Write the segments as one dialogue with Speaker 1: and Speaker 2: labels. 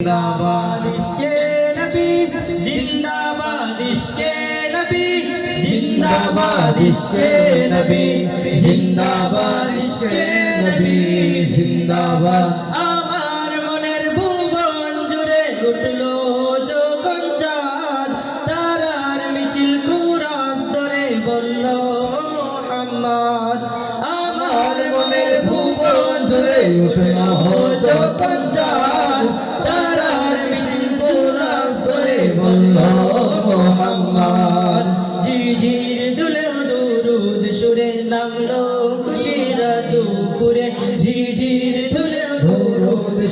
Speaker 1: जिंदाबाद इश्के नबी जिंदाबाद इश्के नबी जिंदाबाद इश्के नबी जिंदाबाद इश्के नबी जिंदाबाद আমার মনের ভুবন জুড়ে উঠলো যখন চাঁদ তারার মিছিল কুরাস ধরে বলল মোহাম্মদ আমার মনের ভুবন জুড়ে উঠলো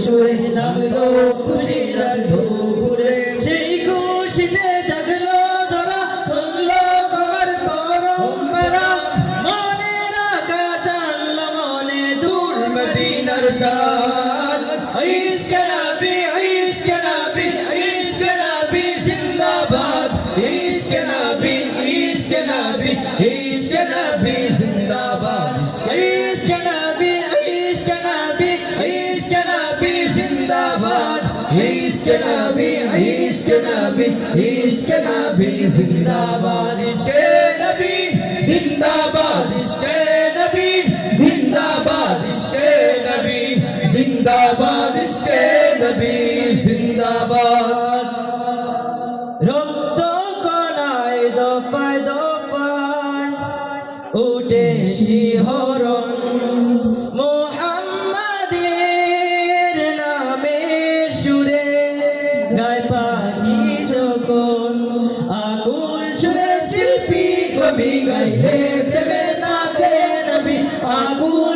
Speaker 1: সুরে নামলো খুশির দুপুরে। সেই খুশিতে জাগলো, ধরা চলল আমার পরম্পরা। মনে রাখা জানল মনে দূর মদিনার চাল ইশক নবী ইশক নবী ইশক নবী, জিন্দাবাদ। ইশক নবী ইশক নবী ইশক নবী, জিন্দাবাদ। ইশক নবী ইশক নবী ইশক নবী he's gonna be, he's gonna be, he's gonna be, Zindabad زندہ gonna be, Zindabad زندہ gonna be, Zindabad زندہ gonna be, Zindabad زندہ gonna be, Zindabad. Oh, دفعہ دفعہ اٹھے গায় পাখি যখন আকুল সুরে শিল্পী কবি গাইলে প্রেমে নাতে নবী আকুল